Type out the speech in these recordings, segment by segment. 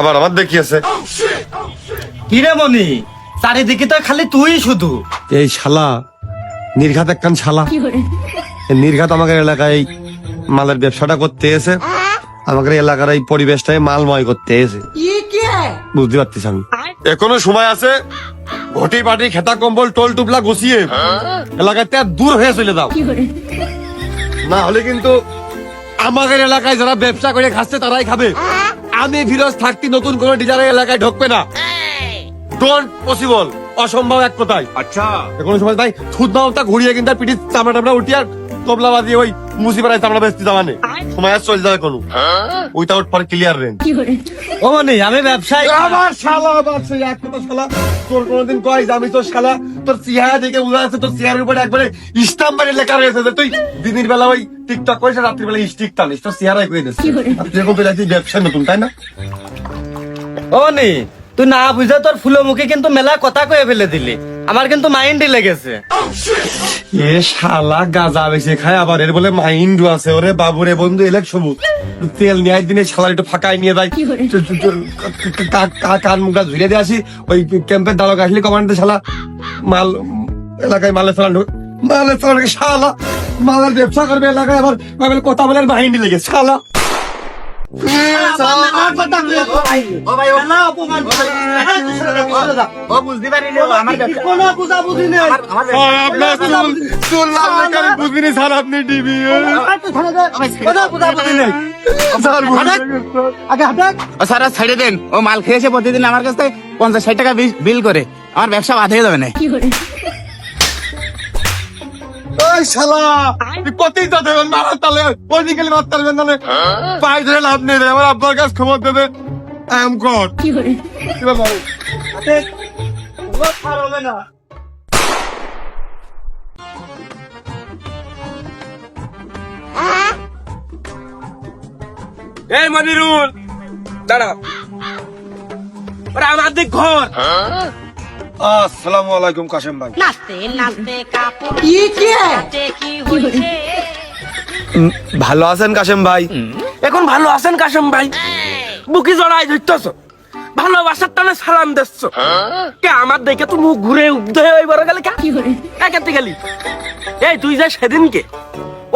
আবার আমার দেখিয়েছে। কিরে মনি? চারিদিকে তো খালি তুই শুধু। এই শালা নির্ঘাত একখান শালা। নির্ঘাত আমাদের এলাকায় মালের ব্যবসাটা করতে এসে আমাদের এলাকার এই পরিবেশটাই মালময় করতে এসে। বুঝতে পারতিস আমি। এখনও সময় আছে? ঘটি পাটি খেতা কম্বল টোল টুপলা গুছিয়ে এলাকায় ত্যাগ দূর হয়ে চলে দাও না হলে কিন্তু আমাদের এলাকায় যারা ব্যবসা করে খাচ্ছে তারাই খাবে। আমি ফিরোজ থাকতে নতুন কোন ডিজারের এলাকায় ঢুকবে না। ডোন্ট পসিবল অসম্ভব এক আচ্ছা। কোনো সময় তাই ঘুরিয়ে কিন্তু চামড়া টামড়া তবলা ওই চামড়া সময় আর যাবে কোনো। উইথাউট ফর ক্লিয়ার রেঞ্জ ও মানে আমি ব্যবসায়ী। আমার শালা এক কথা শালা। তোর কোনোদিন কয় আমি তোর শালা তোর চেহারা দেখে উড়া তোর চেহারের উপরে একবারে ইস্তাম্বারে লেখা রয়েছে তুই দিনের বেলা ওই টিকটক করিস আর রাত্রির বেলা স্টিক টানিস তোর চেহারাই করে? দিচ্ছে আর তুই এরকম বেলা ব্যবসা নতুন তাই না? ও মনি তুই না বুঝে তোর ফুলো মুখে কিন্তু মেলা কথা কয়ে ফেলে দিলি। আমার কিন্তু মাইন্ডই লেগেছে। এ শালা গাজা বেশি খায় আবার এর বলে মাইন্ড আছে। ওরে বাবুরে বন্ধু এলেক সবুজ। তেল নিয়ে দিনে শালা একটু ফাঁকায় নিয়ে কা- কান মুখটা ঝুলিয়ে দিয়ে আসি। ওই ক্যাম্পের দালক আসলে কমান্ডে শালা। মাল এলাকায় মালে চালান ঢুক- মালের শালা? মালের ব্যবসা করবে এলাকায় আবার কথা বলে মাইন্ড লেগে শালা। স্যার আর ছেড়ে দেন। ও মাল খেয়েছে প্রতিদিন আমার কাছ থেকে পঞ্চাশ ষাট টাকা বিল- বিল করে। আমার ব্যবসা বাদ হয়ে যাবে না। ওই শালা তুই কতই তো দেবেন মারার তালে? পলিটিক্যালি মারতে পারবেন না পাই ধরে লাভ নেই রে আমার আব্বার কাছে খবর দেবে। I am God. কি বাবা এই মনিরুল দাঁড়া আমার দিক ঘর। আসসালামু আলাইকুম কাশেম ভাই। নাচতে নাচতে কাপড় কি? কি হয়েছে? ভালো আছেন কাশেম ভাই? এখন ভালো আছেন কাশেম ভাই? বুকি জড়াই ধরতেছ। ভালোবাসার টানে সালাম দিচ্ছ। কে আমার দেখে তো মুখ ঘুরে উদ্ধ হয়ে ওই বড় গেলে কে? গেলি। এই তুই যে সেদিনকে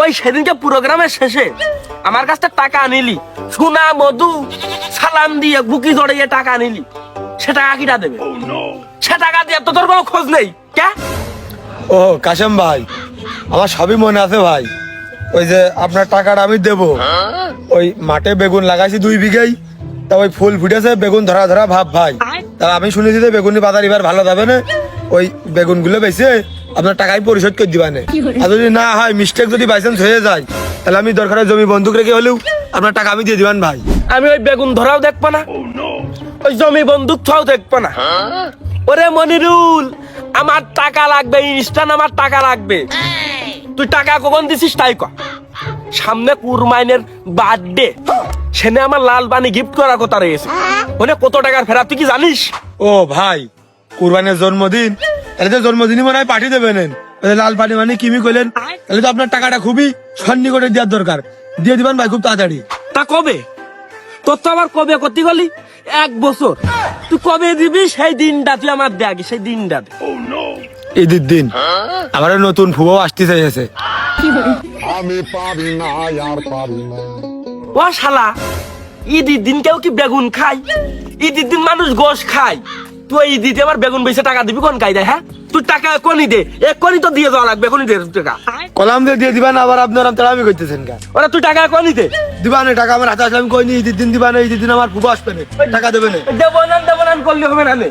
ওই সেদিনকে প্রোগ্রামের শেষে আমার কাছ থেকে টাকা আনিলি সোনা মধু সালাম দিয়ে বুকি জড়িয়ে টাকা আনিলি সে টাকা কিটা দেবে সে টাকা দিয়ে তো তোর কোনো খোঁজ নেই। কে? ও কাশেম ভাই আমার সবই মনে আছে ভাই। ওই যে আপনার টাকাটা আমি দেব। ওই মাঠে বেগুন লাগাইছি দুই বিঘাই। তা ওই ফুল ফুটেছে বেগুন ধরা ধরা ভাব ভাই। তা আমি শুনেছি যে বেগুনি বাজার এবার ভালো যাবে না। ওই বেগুনগুলো বেছে আপনার টাকাই পরিশোধ করে দিবানে আর যদি না হয় মিস্টেক যদি বাইচান্স হয়ে যায় তাহলে আমি দরকারে জমি বন্ধুক রেখে হলেও আপনার টাকা আমি দিয়ে দিবেন ভাই। আমি ওই বেগুন ধরাও দেখব না। ওই জমি বন্দুক ছাও দেখব না। ওরে মনিরুল আমার টাকা লাগবে ইনস্টান আমার টাকা লাগবে। তুই টাকা কখন দিছিস তাই ক। সামনে কুরমাইনের বার্থডে সেনে আমার লাল বানি গিফট করার কথা রয়েছে। ওনে কত টাকার ফেরা তুই কি জানিস? ও ভাই কুরবানের জন্মদিন। তাহলে তো জন্মদিনই মনে হয় পাঠিয়ে দেবেন। লাল পানি মানে কিমি করলেন তাহলে তো আপনার টাকাটা খুবই সন্নিকটে দেওয়ার দরকার। দিয়ে দিবেন ভাই খুব তাড়াতাড়ি। তা কবে? তোর তো আবার কবে করতে গলি? এক বছর। কবে দিবি? সেই দিনটা তুই আমার দেখ সেই দিনটা। ঈদের দিন। আমার নতুন ফুবো আসতে চাইছে ও শালা ঈদের দিন কেউ কি বেগুন খায়? ঈদের দিন মানুষ গোশ খায়। তুই ঈদিতে আমার বেগুন বেশি টাকা দিবি কোন কায়দায় হ্যাঁ? তুই টাকা এখনই দে এখনই তো দিয়ে যাওয়া লাগবে এখনই দে টাকা। কলাম দিয়ে দিয়ে না আবার আপনার আপনারা তাড়ামি করতেছেন কা ওরা তুই টাকা এখনই দে। দিবান টাকা আমার হাতে আসলে আমি কই নি দিন দিবা না এই দিন আমার ফুবা আসবে না টাকা দেবে না। দেবো না দেবো না করলে হবে না নে।